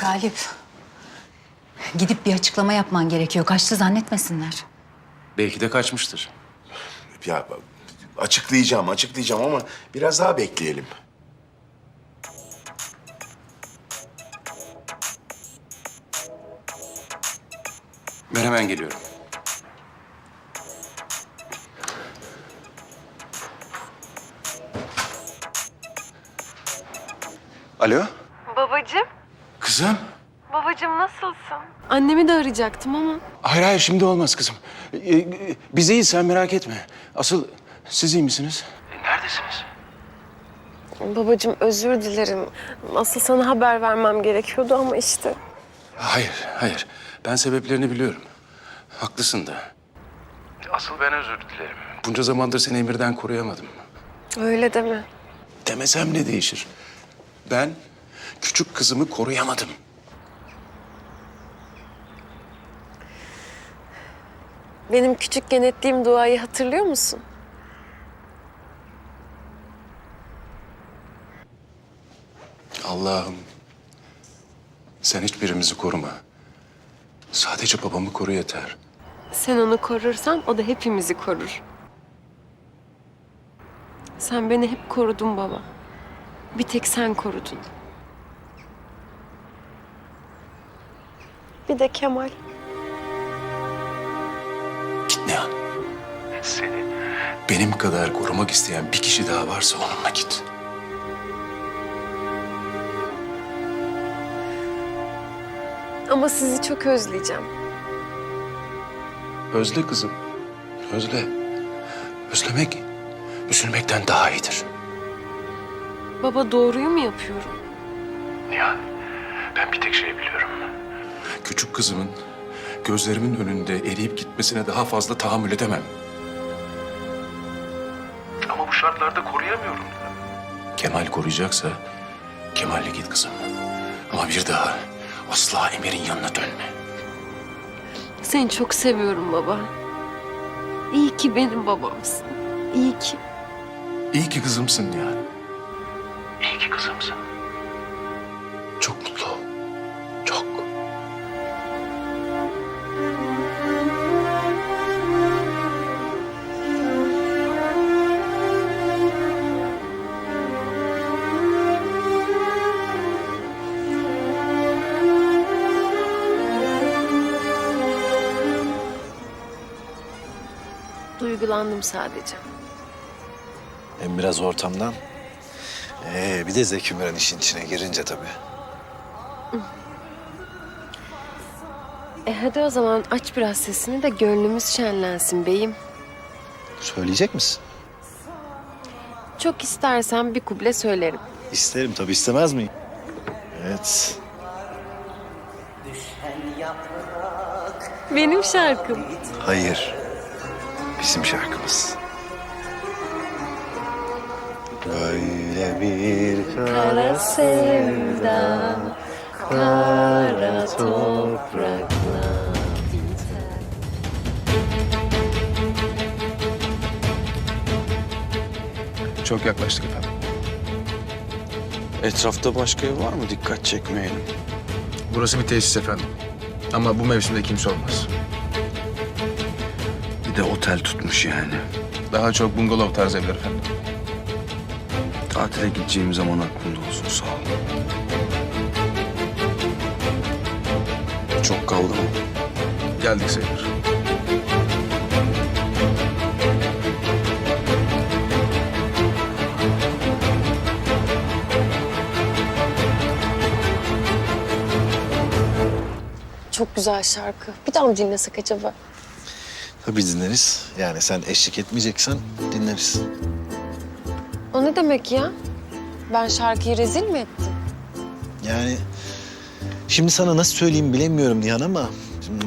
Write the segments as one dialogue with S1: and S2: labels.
S1: Galip. Gidip bir açıklama yapman gerekiyor. Kaçtı zannetmesinler.
S2: Belki de kaçmıştır.
S3: Ya açıklayacağım, açıklayacağım ama biraz daha bekleyelim.
S2: Ben hemen geliyorum. Alo?
S4: Babacım,
S2: Kızım?
S4: babacım nasılsın? Annemi de arayacaktım ama.
S2: Hayır hayır şimdi olmaz kızım. Ee, e, Biz iyiyiz sen merak etme. Asıl siz iyi misiniz? Neredesiniz?
S4: Babacım özür dilerim. Asıl sana haber vermem gerekiyordu ama işte.
S2: Hayır hayır. Ben sebeplerini biliyorum. Haklısın da. Asıl ben özür dilerim. Bunca zamandır seni Emir'den koruyamadım.
S4: Öyle deme.
S2: Demesem ne değişir? Ben küçük kızımı koruyamadım.
S4: Benim küçükken ettiğim duayı hatırlıyor musun?
S2: Allah'ım sen hiçbirimizi koruma. Sadece babamı koru yeter.
S4: Sen onu korursan o da hepimizi korur. Sen beni hep korudun baba. Bir tek sen korudun. Bir de Kemal.
S2: Git Nihan. Seni benim kadar korumak isteyen bir kişi daha varsa onunla git.
S4: Ama sizi çok özleyeceğim.
S2: Özle kızım. Özle. Özlemek üzülmekten daha iyidir.
S4: Baba doğruyu mu yapıyorum?
S2: Nihan, ben bir tek şey biliyorum. Küçük kızımın gözlerimin önünde eriyip gitmesine daha fazla tahammül edemem. Ama bu şartlarda koruyamıyorum. Kemal koruyacaksa Kemal'le git kızım. Ama bir daha asla Emir'in yanına dönme.
S4: Seni çok seviyorum baba. İyi ki benim babamsın. İyi ki.
S2: İyi ki kızımsın Nihan. İyi ki kızımsın.
S4: Duygulandım sadece.
S5: Hem biraz ortamdan. Ee, bir de Zeki Müren işin içine girince tabii.
S4: E hadi o zaman aç biraz sesini de gönlümüz şenlensin beyim.
S5: Söyleyecek misin?
S4: Çok istersen bir kuble söylerim.
S5: İsterim tabii istemez miyim? Evet.
S4: Benim şarkım.
S5: Hayır. Bizim şarkımız. Böyle bir
S4: Kara sevda, kara toprakla.
S2: Çok yaklaştık efendim.
S6: Etrafta başka ev var mı dikkat çekmeyelim?
S7: Burası bir tesis efendim. Ama bu mevsimde kimse olmaz.
S6: Bir de otel tutmuş yani.
S7: Daha çok bungalov tarzı evler efendim.
S6: Tatile gideceğim zaman aklımda olsun sağ ol. Çok kaldı mı?
S7: Geldik sayılır.
S4: Çok güzel şarkı. Bir daha mı dinlesek acaba?
S5: Tabii dinleriz. Yani sen eşlik etmeyeceksen dinleriz.
S4: O ne demek ya? Ben şarkıyı rezil mi ettim?
S5: Yani şimdi sana nasıl söyleyeyim bilemiyorum Nihan ama... hmm,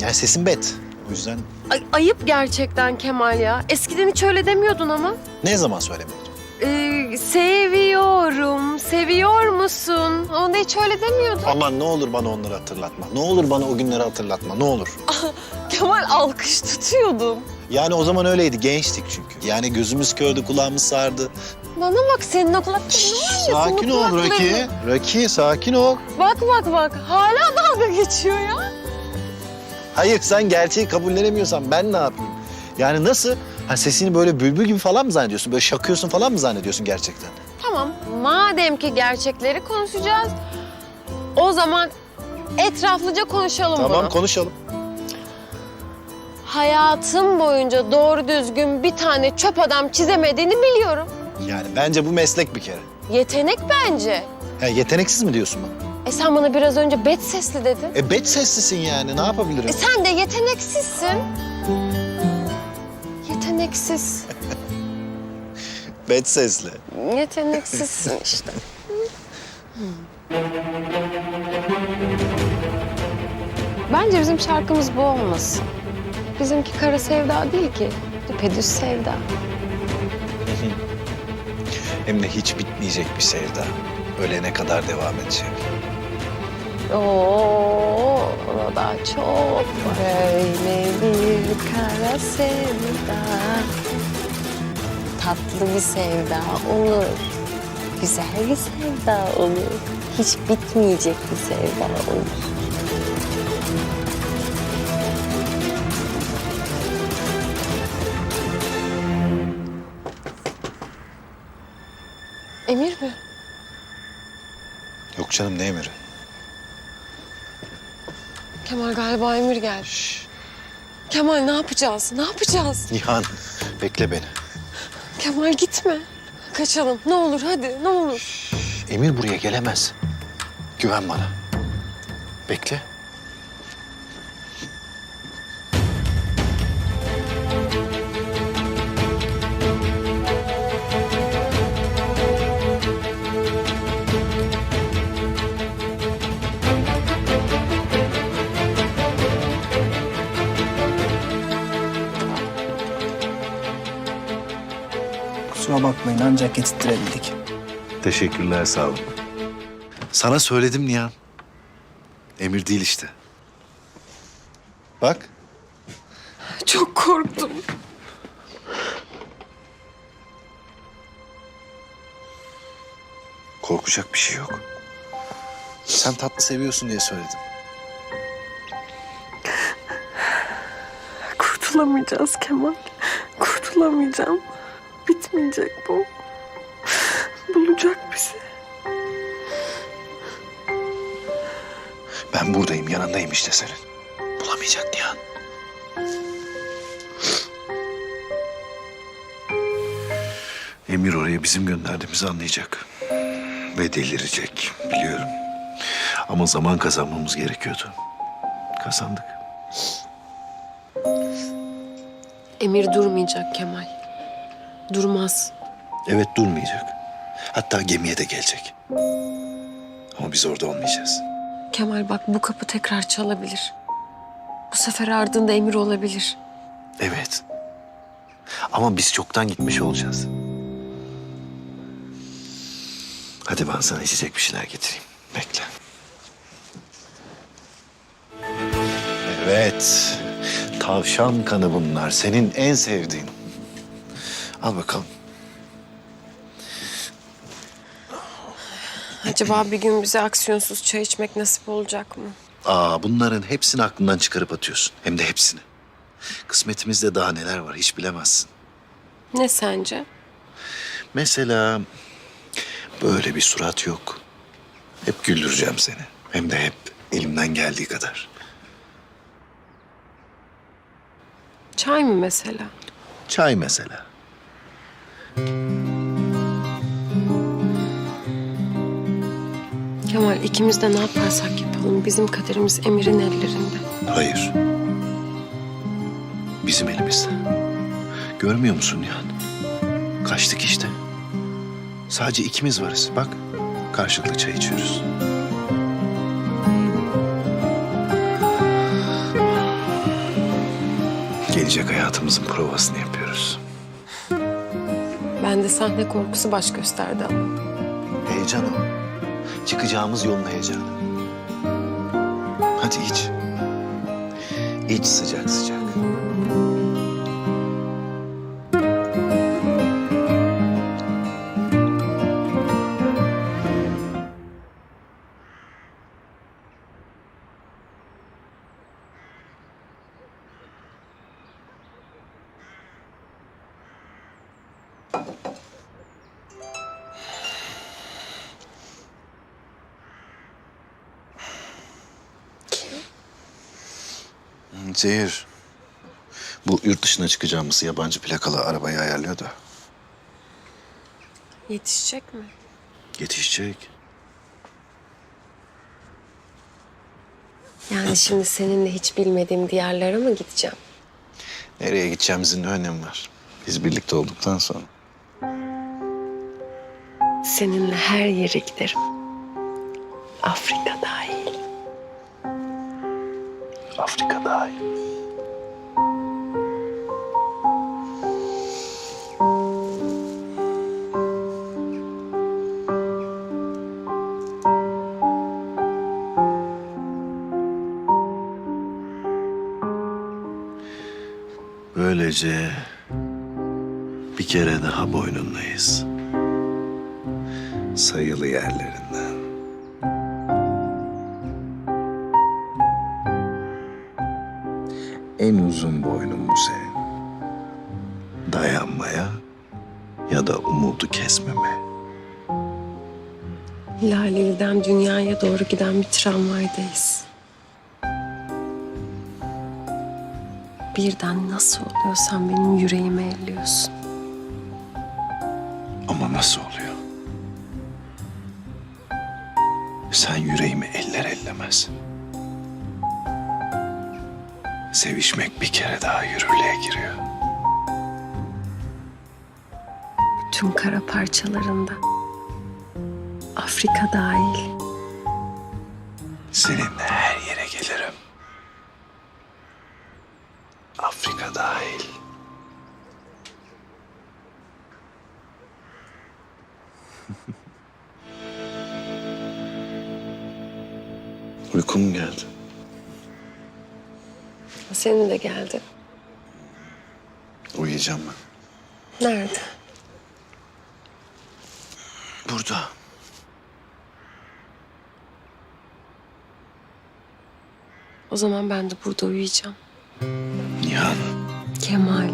S5: Yani sesin bet. O yüzden
S4: Ay, ayıp gerçekten Kemal ya. Eskiden hiç öyle demiyordun ama.
S5: ne zaman söylemiyordum?
S4: Ee, seviyorum, seviyor musun? Onu hiç öyle demiyordun.
S5: Aman ne olur bana onları hatırlatma. Ne olur bana o günleri hatırlatma. Ne olur.
S4: Kemal alkış tutuyordum.
S5: Yani o zaman öyleydi, gençtik çünkü. Yani gözümüz kördü, kulağımız sardı.
S4: Bana bak senin o kulakların var ya.
S5: Sakin ol Raki. Raki sakin ol.
S4: Bak bak bak hala dalga geçiyor ya.
S5: Hayır sen gerçeği kabullenemiyorsan ben ne yapayım? Yani nasıl? Ha sesini böyle bülbül gibi falan mı zannediyorsun? Böyle şakıyorsun falan mı zannediyorsun gerçekten?
S4: Tamam madem ki gerçekleri konuşacağız. O zaman etraflıca konuşalım
S5: Tamam
S4: bunu.
S5: konuşalım.
S4: Hayatım boyunca doğru düzgün bir tane çöp adam çizemediğini biliyorum.
S5: Yani bence bu meslek bir kere.
S4: Yetenek bence.
S5: Ha, yeteneksiz mi diyorsun bana?
S4: E sen bana biraz önce bet sesli dedin.
S5: E bet seslisin yani ne yapabilirim?
S4: E sen de yeteneksizsin. Yeteneksiz.
S5: Bet sesli.
S4: Yeteneksizsin işte. Bence bizim şarkımız bu olmasın. Bizimki kara sevda değil ki. Düpedüz sevda.
S5: Hem de hiç bitmeyecek bir sevda. Ölene kadar devam edecek.
S4: Oo, ona da çok böyle bir kara sevda. Tatlı bir sevda olur. Güzel bir sevda olur. Hiç bitmeyecek bir sevda olur. Emir mi?
S5: Yok canım ne emri?
S4: Kemal galiba Emir geldi. Kemal ne yapacağız? Ne yapacağız?
S5: Nihan bekle beni.
S4: Kemal gitme. Kaçalım. Ne olur hadi ne olur.
S5: Emir buraya gelemez. Güven bana. Bekle.
S8: Kusura bakmayın ancak getirttirebildik.
S5: Teşekkürler sağ olun. Sana söyledim Nihan. Emir değil işte. Bak.
S4: Çok korktum.
S5: Korkacak bir şey yok. Sen tatlı seviyorsun diye söyledim.
S4: Kurtulamayacağız Kemal. Kurtulamayacağım. Bitmeyecek bu. Bulacak bizi.
S5: Ben buradayım, yanındayım işte senin. Bulamayacak Nihan. Emir oraya bizim gönderdiğimizi anlayacak. Ve delirecek, biliyorum. Ama zaman kazanmamız gerekiyordu. Kazandık.
S4: Emir durmayacak Kemal. Durmaz.
S5: Evet durmayacak. Hatta gemiye de gelecek. Ama biz orada olmayacağız.
S4: Kemal bak bu kapı tekrar çalabilir. Bu sefer ardında Emir olabilir.
S5: Evet. Ama biz çoktan gitmiş olacağız. Hadi ben sana içecek bir şeyler getireyim. Bekle. Evet. Tavşan kanı bunlar. Senin en sevdiğin. Al bakalım.
S4: Acaba bir gün bize aksiyonsuz çay içmek nasip olacak mı?
S5: Aa, bunların hepsini aklından çıkarıp atıyorsun. Hem de hepsini. Kısmetimizde daha neler var hiç bilemezsin.
S4: Ne sence?
S5: Mesela böyle bir surat yok. Hep güldüreceğim seni. Hem de hep elimden geldiği kadar.
S4: Çay mı mesela?
S5: Çay mesela.
S4: Kemal ikimiz de ne yaparsak yapalım bizim kaderimiz Emir'in ellerinde.
S5: Hayır. Bizim elimizde. Görmüyor musun Nihan? Kaçtık işte. Sadece ikimiz varız. Bak karşılıklı çay içiyoruz. Gelecek hayatımızın provasını yapıyoruz.
S4: Ben de sahne korkusu baş gösterdi ama.
S5: Heyecan o. Çıkacağımız yolun heyecanı. Hadi iç. İç sıcak sıcak. Zehir. Bu yurt dışına çıkacağımız yabancı plakalı arabayı ayarlıyor da.
S4: Yetişecek mi?
S5: Yetişecek.
S4: Yani şimdi seninle hiç bilmediğim diyarlara mı gideceğim?
S5: Nereye gideceğimizin ne önemi var? Biz birlikte olduktan sonra.
S4: Seninle her yere giderim. Afrika dahil.
S5: Afrika dahil. Böylece bir kere daha boynundayız. Sayılı yerlerinden. En uzun boynun bu senin. Dayanmaya ya da umudu kesmeme.
S4: Laleli'den dünyaya doğru giden bir tramvaydayız. Birden nasıl oluyor sen benim yüreğimi elliyorsun.
S5: Ama nasıl oluyor? Sen yüreğimi eller ellemez. Sevişmek bir kere daha yürürlüğe giriyor.
S4: Tüm kara parçalarında. Afrika dahil.
S5: Seninle Uykum geldi.
S4: Senin de geldi.
S5: Uyuyacağım ben.
S4: Nerede?
S5: Burada.
S4: O zaman ben de burada uyuyacağım.
S5: Nihan.
S4: Kemal.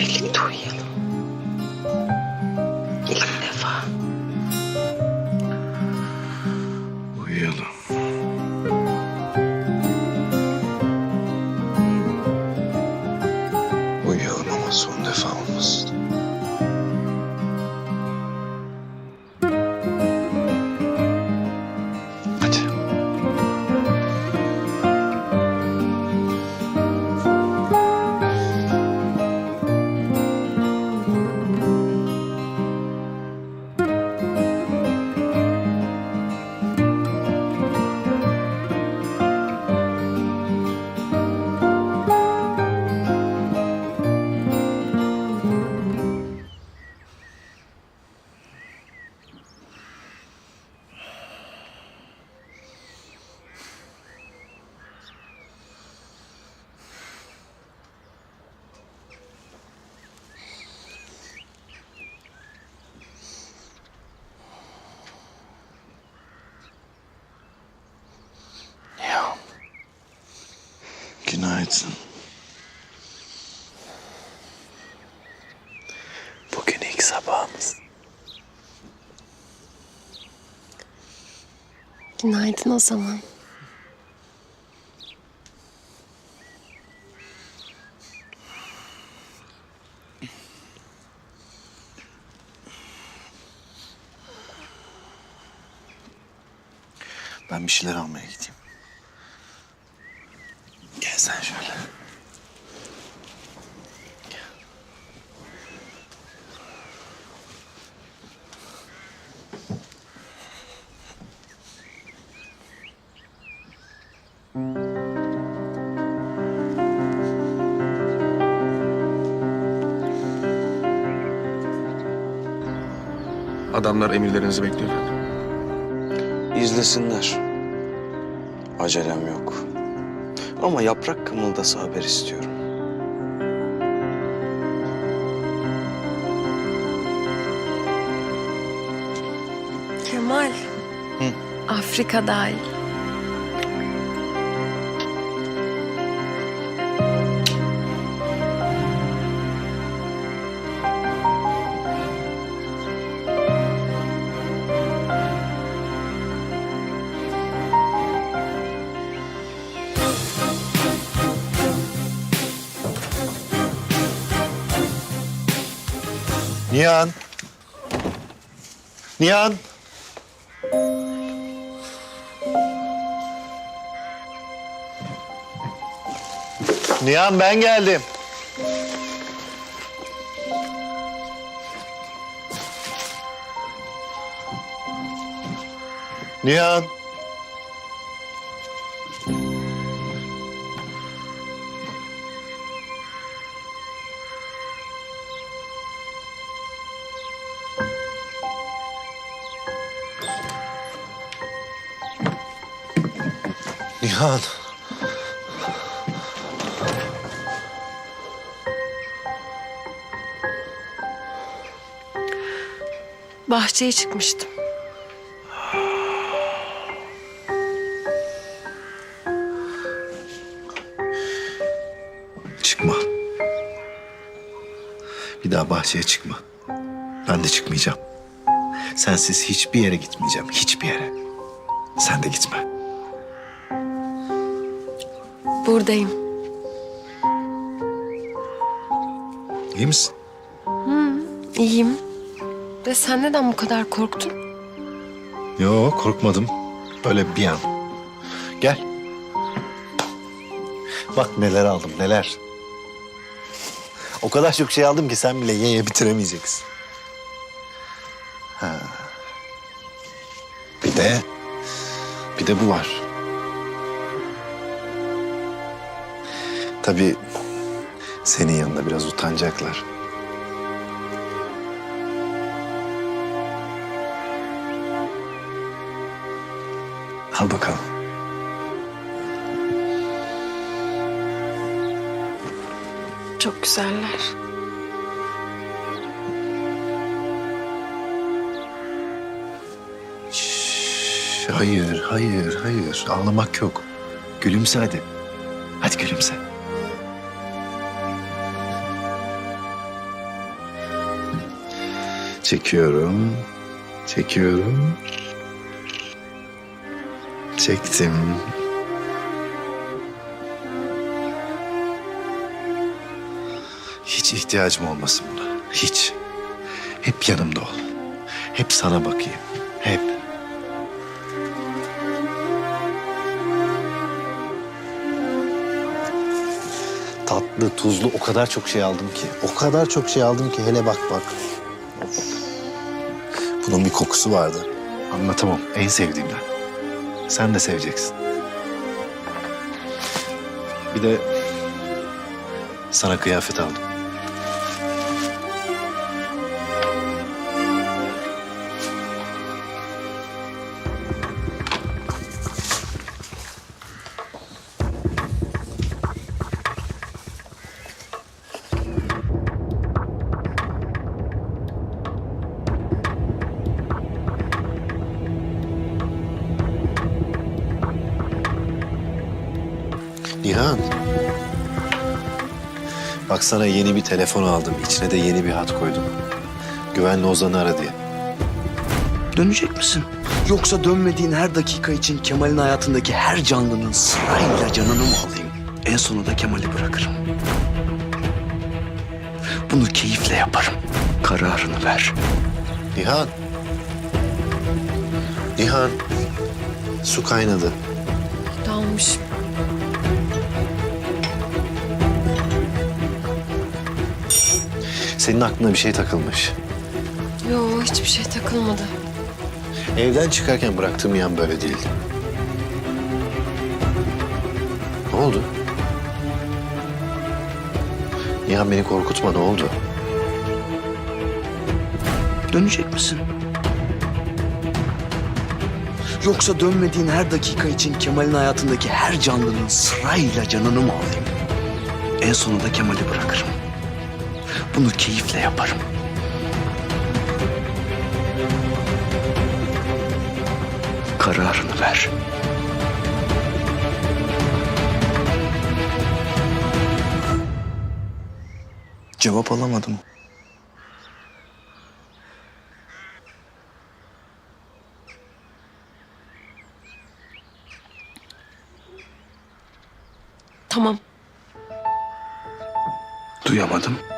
S4: Lütfen birlikte uyuyalım. İlk
S5: Günaydın. Bugün ilk sabahımız.
S4: Günaydın o zaman.
S5: Ben bir şeyler almaya gideyim sen şöyle.
S7: Adamlar emirlerinizi bekliyor efendim.
S6: İzlesinler. Acelem yok. Ama yaprak kımıldasa haber istiyorum.
S9: Kemal. Afrika dahil.
S5: Nihan. Nihan. Nihan ben geldim. Nihan. Nihan.
S9: Bahçeye çıkmıştım.
S5: Çıkma. Bir daha bahçeye çıkma. Ben de çıkmayacağım. Sensiz hiçbir yere gitmeyeceğim. Hiçbir yere. Sen de gitme.
S9: Buradayım.
S5: İyi misin?
S9: İyiyim. De sen neden bu kadar korktun?
S5: Yo korkmadım. Öyle bir an. Gel. Bak neler aldım neler. O kadar çok şey aldım ki sen bile ye ye bitiremeyeceksin. Ha. Bir de bir de bu var. Tabii senin yanında biraz utanacaklar. Al bakalım.
S9: Çok güzeller.
S5: Şş, hayır, hayır, hayır. Ağlamak yok. Gülümse hadi. Hadi gülümse. Çekiyorum. Çekiyorum. Çektim. Hiç ihtiyacım olmasın buna. Hiç. Hep yanımda ol. Hep sana bakayım. Hep. Tatlı, tuzlu o kadar çok şey aldım ki. O kadar çok şey aldım ki hele bak bak. Bunun bir kokusu vardı. Anlatamam. En sevdiğimden. Sen de seveceksin. Bir de sana kıyafet aldım. Bak sana yeni bir telefon aldım. İçine de yeni bir hat koydum. Güvenli Ozan'ı ara diye.
S6: Dönecek misin? Yoksa dönmediğin her dakika için Kemal'in hayatındaki her canlının sırayla canını mı alayım? En sonunda Kemal'i bırakırım. Bunu keyifle yaparım. Kararını ver.
S5: Nihan. Nihan. Su kaynadı.
S9: Dalmış.
S5: Senin aklına bir şey takılmış.
S9: Yo hiçbir şey takılmadı.
S5: Evden çıkarken bıraktığım yan böyle değildi. Ne oldu? Nihan beni korkutma ne oldu?
S6: Dönecek misin? Yoksa dönmediğin her dakika için Kemal'in hayatındaki her canlının sırayla canını mı alayım? En sonunda Kemal'i bırakırım. Bunu keyifle yaparım. Kararını ver. Cevap alamadım.
S4: Tamam.
S6: Duyamadım.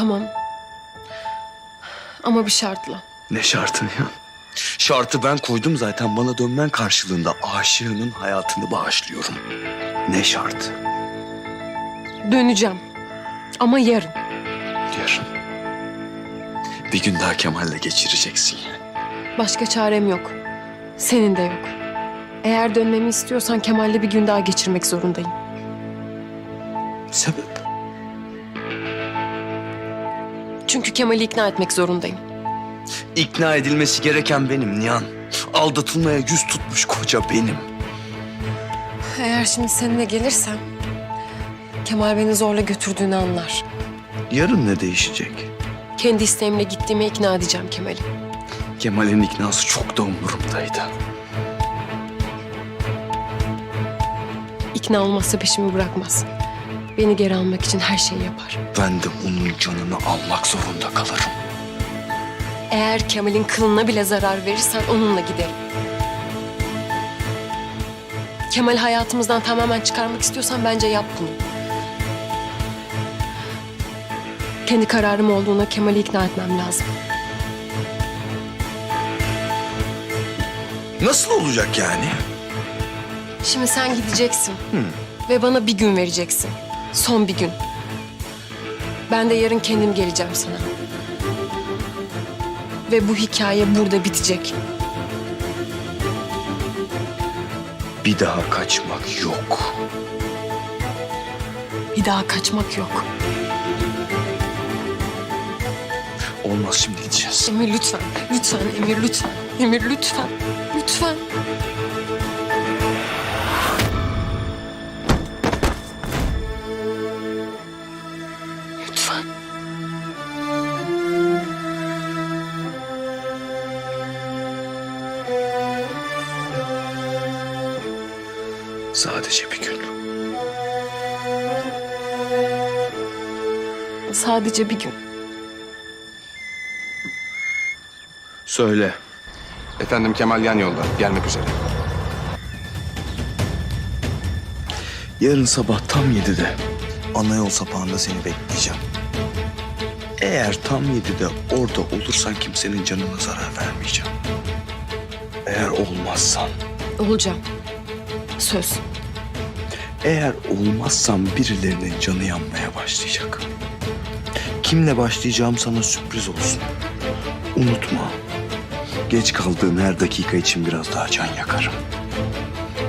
S4: Tamam. Ama bir şartla.
S6: Ne şartı ya? Şartı ben koydum zaten. Bana dönmen karşılığında aşığının hayatını bağışlıyorum. Ne şart?
S4: Döneceğim. Ama yarın.
S6: Yarın. Bir gün daha Kemal'le geçireceksin yani.
S4: Başka çarem yok. Senin de yok. Eğer dönmemi istiyorsan Kemal'le bir gün daha geçirmek zorundayım.
S6: Sebep?
S4: Çünkü Kemal'i ikna etmek zorundayım.
S6: İkna edilmesi gereken benim Nihan. Aldatılmaya yüz tutmuş koca benim.
S4: Eğer şimdi seninle gelirsem... Kemal beni zorla götürdüğünü anlar.
S6: Yarın ne değişecek?
S4: Kendi isteğimle gittiğime ikna edeceğim Kemal'i.
S6: Kemal'in iknası çok da umurumdaydı.
S4: İkna olmazsa peşimi bırakmaz. Beni geri almak için her şeyi yapar.
S6: Ben de onun canını almak zorunda kalırım.
S4: Eğer Kemal'in kılına bile zarar verirsen onunla giderim. Kemal hayatımızdan tamamen çıkarmak istiyorsan bence yap bunu. Kendi kararım olduğuna Kemal'i ikna etmem lazım.
S6: Nasıl olacak yani?
S4: Şimdi sen gideceksin. Ve bana bir gün vereceksin. Son bir gün. Ben de yarın kendim geleceğim sana. Ve bu hikaye burada bitecek.
S6: Bir daha kaçmak yok.
S4: Bir daha kaçmak yok.
S6: Olmaz şimdi gideceğiz.
S4: Emir lütfen, lütfen Emir lütfen. Emir lütfen, lütfen. Lütfen.
S6: Sadece bir gün. Söyle.
S2: Efendim Kemal yan yolda. Gelmek üzere.
S6: Yarın sabah tam yedide ana yol sapağında seni bekleyeceğim. Eğer tam yedide orada olursan kimsenin canına zarar vermeyeceğim. Eğer olmazsan,
S4: Olacağım. Söz.
S6: eğer olmazsam birilerinin canı yanmaya başlayacak. Kimle başlayacağım sana sürpriz olsun. Unutma. Geç kaldığın her dakika için biraz daha can yakarım.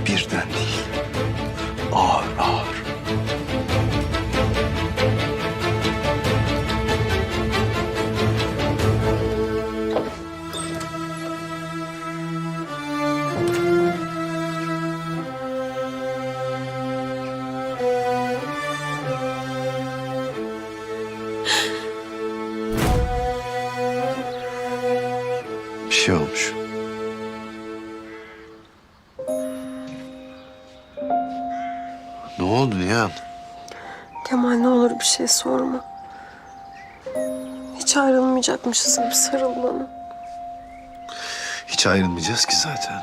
S6: Birden değil.
S4: Şey sorma. Hiç ayrılmayacakmışız gibi sarıl bana.
S5: Hiç ayrılmayacağız ki zaten.